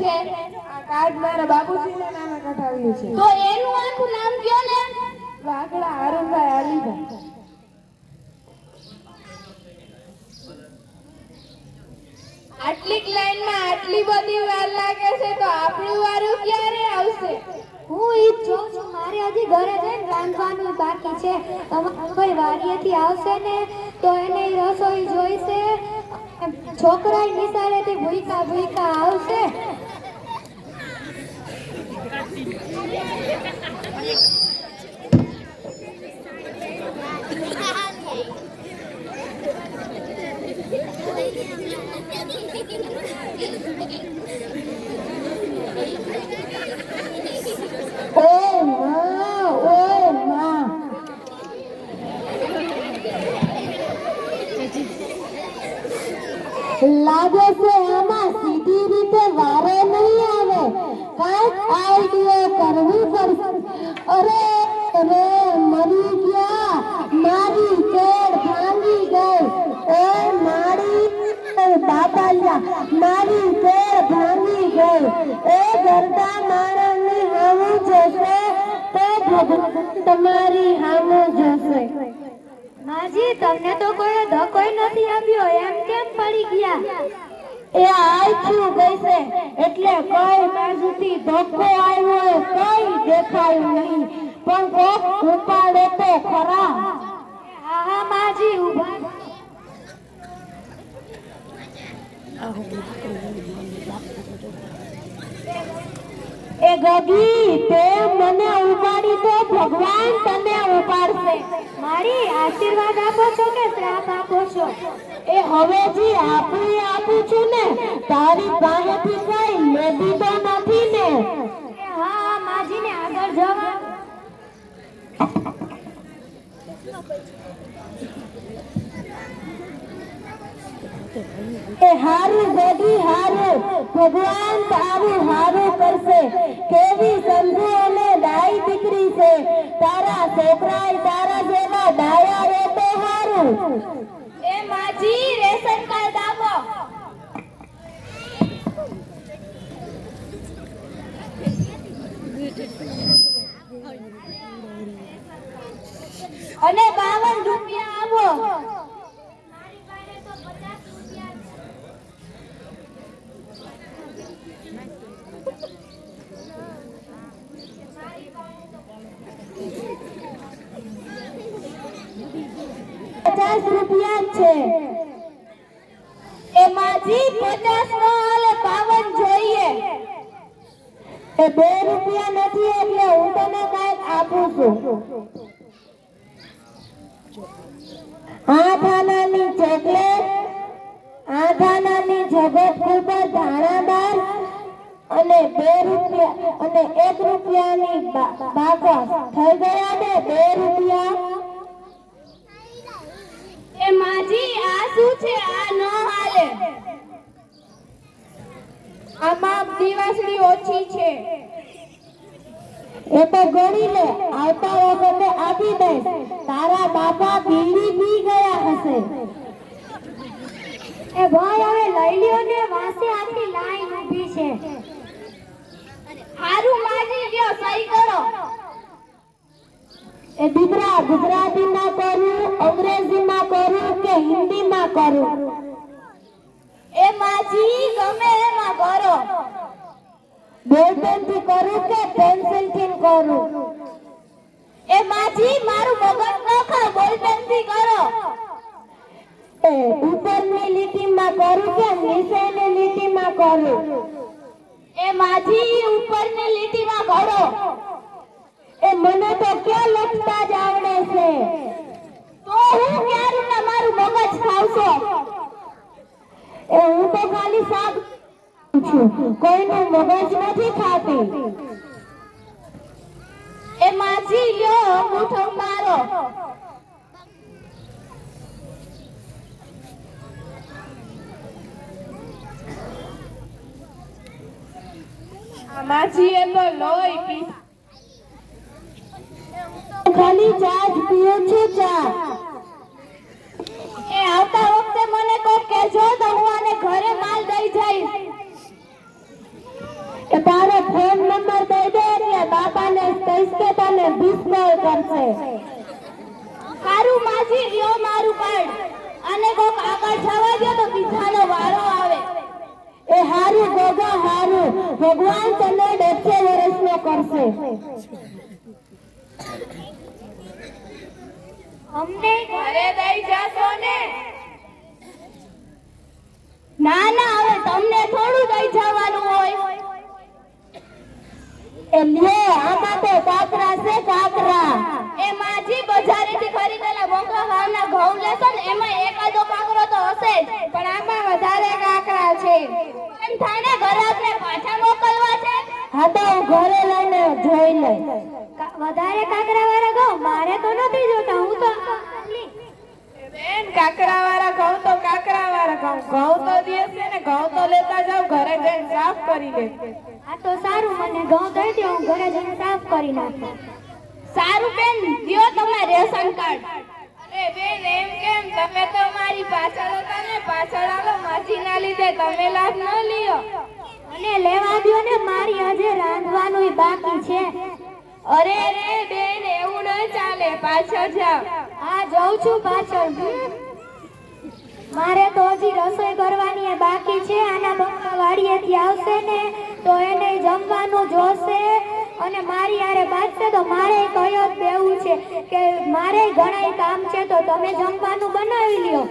છે. આ કાર્ડ મારા બાપુજીના નામે કઢાવ્યું છે. તો એનું આખું નામ કયો ને? વાઘડા અરુણભાઈ અલીભાઈ આટલી લાઈનમાં આટલી બધી વાર લાગે છે તો આપણું વારું ક્યારે આવશે? હું ઈ જોઉં છું. મારે હજી ઘરે જઈને રાંધવાનું બાકી છે. કોઈ વાડીએથી આવશે ને તો એને રસોઈ જોઈશે. છોકરા નિશાળેથી ભૂઈકા ભૂઈકા આવશે. Lá Lago આઈડિયા કરવી એ મારી બાબાલિયા મારી હામું જશે તે ભગવાન તમારી હામું જશે માજી, તમને તો કોઈ ધક્કોય નથી આપ્યો, એમ કેમ પડી ગયા? એ આયથું ગઈ છે એટલે કોઈ બાજુથી ધક્કો આવ્યો કઈ દેખાયું નહીં. પણ કોક ઉપાડે તો ખરા. આહા માજી ઊભા. એ ગગી તે મને ઉપાડી તો ભગવાન તને ઉપાડશે. મારી આશીર્વાદ આપો છો કે શ્રાપ આપો છો? એ હવે જી આપણે આપું છું ને તારી પાસેથી કઈ લેતી તો નથી ને. હા માજીને આગળ જવા. એ હારું ગગી હારું. ભગવાન તારું હારું કરશે. કેવી સંધુ અને દાઈ દીકરી છે. તારા છોકરાય તારા એ માજી રેશન કાર્ડ આપો અને બાવન રૂપિયા આપો. છે. એ માજી પચાસ નો હાલે બાવન જોઈએ. એ બે રૂપિયા નથી એટલે હું તને કાંઈક આપું છું. આઠ આનાની ચોકલેટ જગત ખૂબ દાણાદાર અને બે રૂપિયા અને એક રૂપિયાની બાકસ. થઈ ગયા બે રૂપિયા એ માજી આ શું છે આ ન હાલે આમાં દિવાસળી ઓછી છે. એ તો ગણી લે આવતા વખતે આપી દઈશ. તારા બાપા બીડી પી ગયા હશે. એ ભાઈ હવે લઈ લ્યો ને વાસે આખી લાઈન ઊભી છે. હારું માજી ગયો સહી કરો. એ દીકરા ગુજરાતી ના કરું કે કરું એ માજી ગમે એમાં કરો બોલપેનથી કરું કે પેન્સિલથી કરું? એ માજી મારું મગજ ન ખાવ બોલપેનથી કરો. એ ઉપરની લીટીમાં કરું કે નીચેની લીટીમાં કરું? એ માજી ઉપરની લીટીમાં કરો એ મને તો ક્યાં લખતા જ આવડે છે? તો હું ક્યારે મારું મગજ એ હું તો ખાલી શાક છું. કોઈનું મગજ નથી ખાતી. એ માજી લ્યો અંગૂઠો મારો. માજી એ તો લોહી પી ખાલી ચા જ પીએ છે ચા એ આવતા કોક તો હું આને ઘરે માલ દઈ જઈશ નંબર દઈ દે એટલે બાપાને કહીશ કે તને બિસ્કોલ કરશે. હારું માજી લ્યો મારું કાર્ડ. અને કોક આગળ જવા દે તો બીજાનો વારો આવે. એ હારું ગોગા હારું. ભગવાન તને દોઢસો વર્ષનો કરશે. અમને ઘરે દઈ જાશો ને? ના ના, હવે તમને થોડું દઈ જવાનું હોય. એ આમાં તો કાકરા છે કાકરા એ માજી બજારેથી ખરીદેલા મોંઘા ભાવના ઘઉં લેશો ને, એમાં એકાદો કાકરો તો હશે જ, પણ આમાં વધારે કાકરા છે. એમ થાય ને ઘરાકને પાછા મોકલવા છે? હા તો હું ઘરે લઈને જોઈ લઈશ. કા- વધારે કાકરા વાળા ઘઉં મારે તો નથી જોતા, હું તો બેન કાકરા વાળા ઘઉં તો કાકરા વાળા ઘઉં. ઘઉં તો લેતા જાવ ઘરે જઈને સાફ કરી દે. આ તો સારું મને ઘઉં દઈ દે હું ઘરે જઈને સાફ કરી નાખું. સારું બેન દિયો તમે રેશન કાર્ડ. અરે બેન એમ કેમ? તમે તો મારી પાછળ હતા ને પાછળ આલો માજીના લીધે તમે લાભ ન લ્યો. અને લેવા દ્યો ને મારી આજે રાંધવાનું બાકી છે. અરે રે બેન એવું ન ચાલે પાછળ જાવ આ જઉં છું પાછળ. મારે તો હજી રસોઈ કરવાની બાકી છે. આના પપ્પા વાડીએથી આવશે ને તો એને જમવાનું જોશે. અને મારી હારે બાજશે તો મારે કયો દેવું છે કે મારે ઘણાય કામ છે તો તમે જમવાનું બનાવી લ્યો.